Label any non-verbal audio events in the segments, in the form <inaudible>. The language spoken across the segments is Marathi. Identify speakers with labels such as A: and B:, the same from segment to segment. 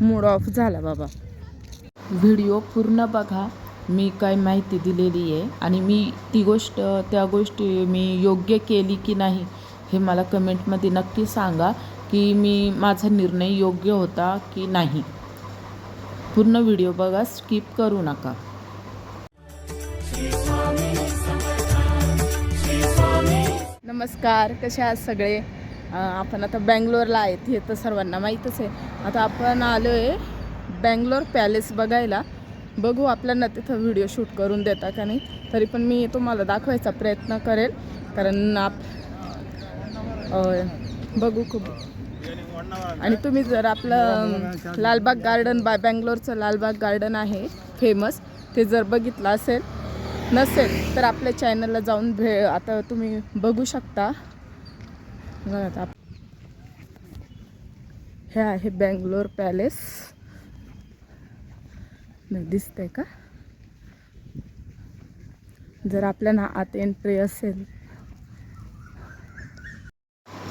A: मूड ऑफ झाला बाबा. व्हिडिओ पूर्ण बघा. मी काय माहिती दिलेली आहे. आणि मी ती गोष्ट त्या गोष्टी मी योग्य केली की नाही हे मला कमेंटमध्ये नक्की सांगा की मी माझा निर्णय योग्य होता की नाही. पूर्ण व्हिडिओ बघा. स्किप करू नका. नमस्कार. कसे आहात सगळे? आपण आता बँगलोरला आहेत हे तर सर्वांना माहीतच आहे. आता आपण आलो आहे बँगलोर पॅलेस बघायला. बघू आपल्याला तिथं व्हिडिओ शूट करून देता का नाही. तरी पण मी तुम्हाला दाखवायचा प्रयत्न करेल. कारण आप बघू खूप. आणि तुम्ही जर आपलं लालबाग गार्डन बा बँगलोरचं लालबाग गार्डन आहे फेमस ते जर बघितलं असेल नसेल तर आपल्या चॅनलला जाऊन भे आता तुम्ही बघू शकता. बघा आप- हे आहे बँगलोर पॅलेस. नाही दिसतंय का? जर आपल्याला आत एंट्री असेल.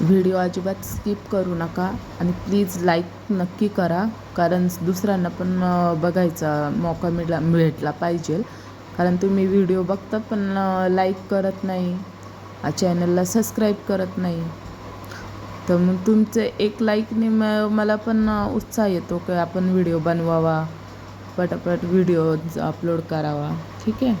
A: व्हिडिओ अजिबात स्किप करू नका आणि प्लीज लाईक नक्की करा. कारण दुसऱ्यांना पण बघायचा मौका मिळा भेटला पाहिजे. कारण तुम्ही व्हिडिओ बघता पण लाईक करत नाही. चॅनलला सबस्क्राईब करत नाही. तर मग तुमचं एक लाईकने म मला पण उत्साह येतो की आपण व्हिडिओ बनवावा पटापट व्हिडिओ अपलोड करावा. ठीक आहे?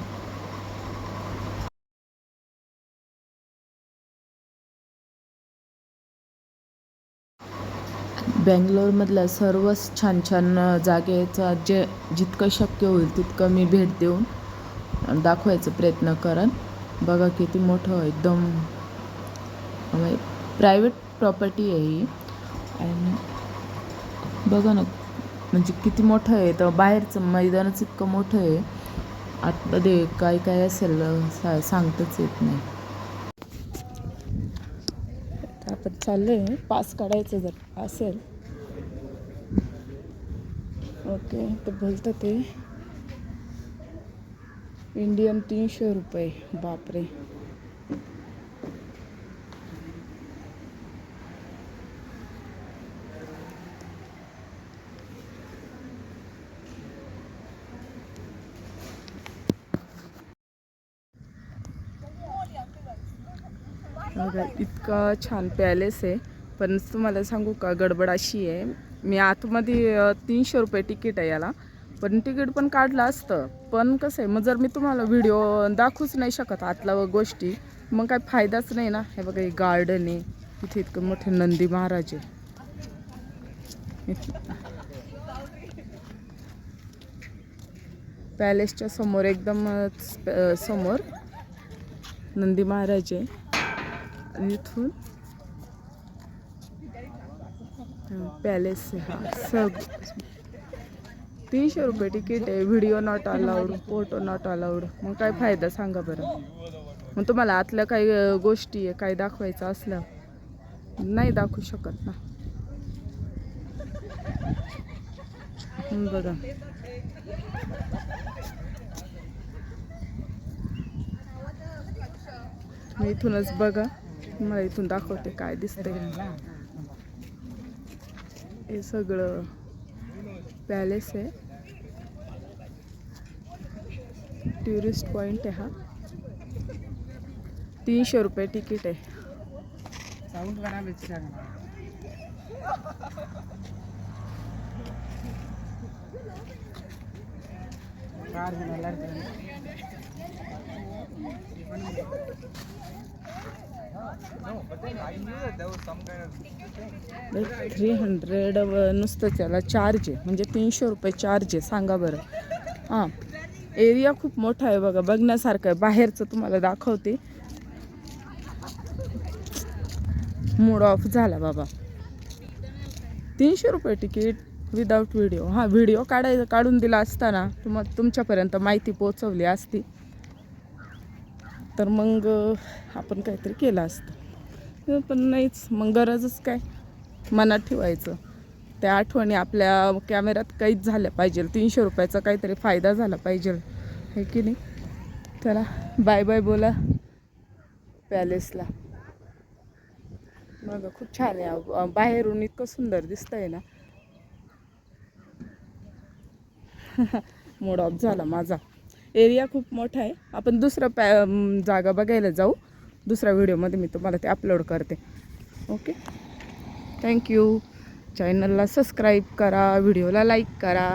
A: बँगलोरमधल्या सर्वच छान छान जागेचा जे जितकं शक्य होईल तितकं मी भेट देऊन दाखवायचा प्रयत्न करन. बघा किती मोठं एकदम म्हणजे प्रायव्हेट प्रॉपर्टी आहे. ही आणि बघा ना म्हणजे किती मोठं आहे. तर बाहेरचं मैदानच इतकं मोठं आहे. आतमध्ये काय काय असेल सा सांगताच येत नाही. आपण चाललो आहे पास काढायचं जर असेल. ओके तर बोलतं ते. इंडियन तीनशे रुपये. बापरे. बघा इतका छान पॅलेस आहे. पण तुम्हाला सांगू का गडबड अशी आहे. मी आतमध्ये तीनशे रुपये तिकीट आहे याला. पण तिकीट पण काढलं असतं. पण कसं आहे मग जर मी तुम्हाला व्हिडिओ दाखवूच नाही शकत आतला गोष्टी मग काय फायदाच नाही ना. हे बघा हे गार्डन आहे. इथे इतकं मोठे नंदी महाराज आहे. पॅलेसच्या समोर एकदम समोर नंदी महाराज आहे. इथून पॅलेस आहे हा सग तीनशे रुपये तिकीट आहे. Video not allowed photo not allowed मग काय फायदा सांगा बरं. मग तुम्हाला आतल्या काही गोष्टी आहे काही दाखवायचं असलं नाही दाखवू शकत ना. बघा. मी इथूनच बघा. मला इथून दाखवते काय दिसतंय. हे सगळं पॅलेस आहे. टुरिस्ट पॉईंट आहे हा. तीनशे रुपये तिकीट आहे. थ्री हंड्रेड नुसतं त्याला चार्ज आहे. म्हणजे तीनशे रुपये चार्ज आहे. सांगा बरं. हां. एरिया खूप मोठा आहे बघा. बघण्यासारखं आहे. बाहेरचं तुम्हाला दाखवते. मूड ऑफ झाला बाबा. तीनशे रुपये तिकीट विदाऊट व्हिडिओ हां व्हिडिओ काढायचं काढून दिला असताना तुम तुमच्यापर्यंत माहिती पोचवली असती. तर मग आपण काहीतरी केलं असतं. पण नाहीच. मग गरजच काय? मनात ठेवायचं. त्या आठवणी आपल्या कॅमेऱ्यात काहीच झाल्या पाहिजे तीनशे रुपयाचा काहीतरी फायदा झाला पाहिजे हे की नाही? चला बाय बाय बोला. पॅलेसला. बघा खूप छान आहे. बाहेरून इतकं सुंदर दिसतंय ना. <laughs> मूड ऑफ झाला माझा. एरिया खूप मोठा आहे. आपण दुसरं पॅ जागा बघायला जाऊ. दुसऱ्या व्हिडिओमध्ये मी तुम्हाला ते अपलोड करते. ओके थँक्यू चॅनलला सबस्क्राईब करा व्हिडिओला लाईक करा.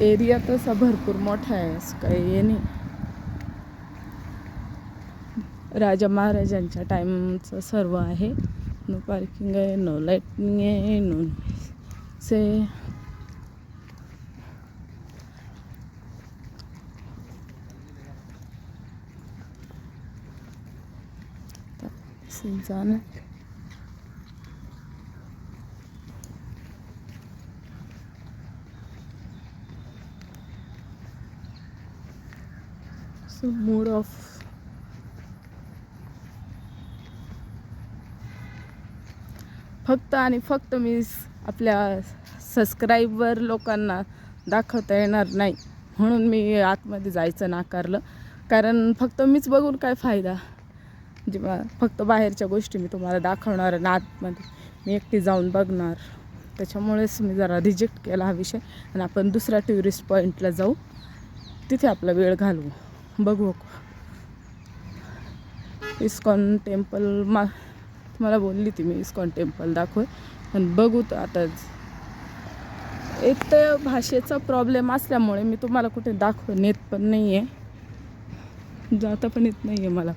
A: एरिया तसा भरपूर मोठा आहे असं काही हे नाही. राजा महाराजांच्या टाईमचं सर्व आहे. नो पार्किंग आहे नो लाईटिंग आहे नो से जाणं सो more ऑफ फक्त आणि फक्त मी आपल्या सबस्क्राईबर लोकांना दाखवता येणार नाही. म्हणून मी आतमध्ये जायचं नाकारलं. कारण फक्त मीच बघून काय फायदा? म्हणजे जेव्हा फक्त बाहेरच्या गोष्टी मी तुम्हाला दाखवणार आणि आतमध्ये मी एकटी जाऊन बघणार. त्याच्यामुळेच मी जरा रिजेक्ट केला हा विषय. आणि आपण दुसऱ्या टुरिस्ट पॉईंटला जाऊ. तिथे आपला वेळ घालवू. बघू इस्कॉन टेम्पल मा तुम्हाला बोलली ती मी इस्कॉन टेम्पल दाखव आणि बघू तर आता एक तर भाषेचा प्रॉब्लेम असल्यामुळे मी तुम्हाला कुठे दाखवून येत पण नाही आहे जाता पण येत नाही आहे मला.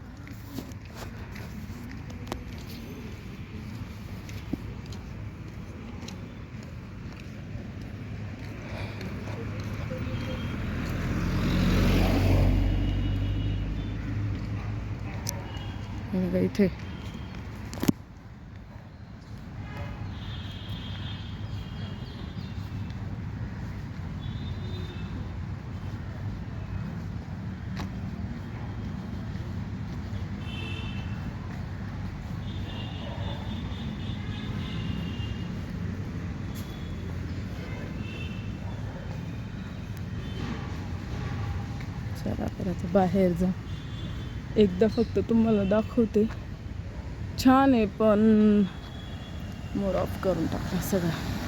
A: बघा इथे चला परत बाहेर जा एकदा फक्त तुम्हाला दाखवते. छान आहे पण मोड ऑफ करून टाकला सगळा.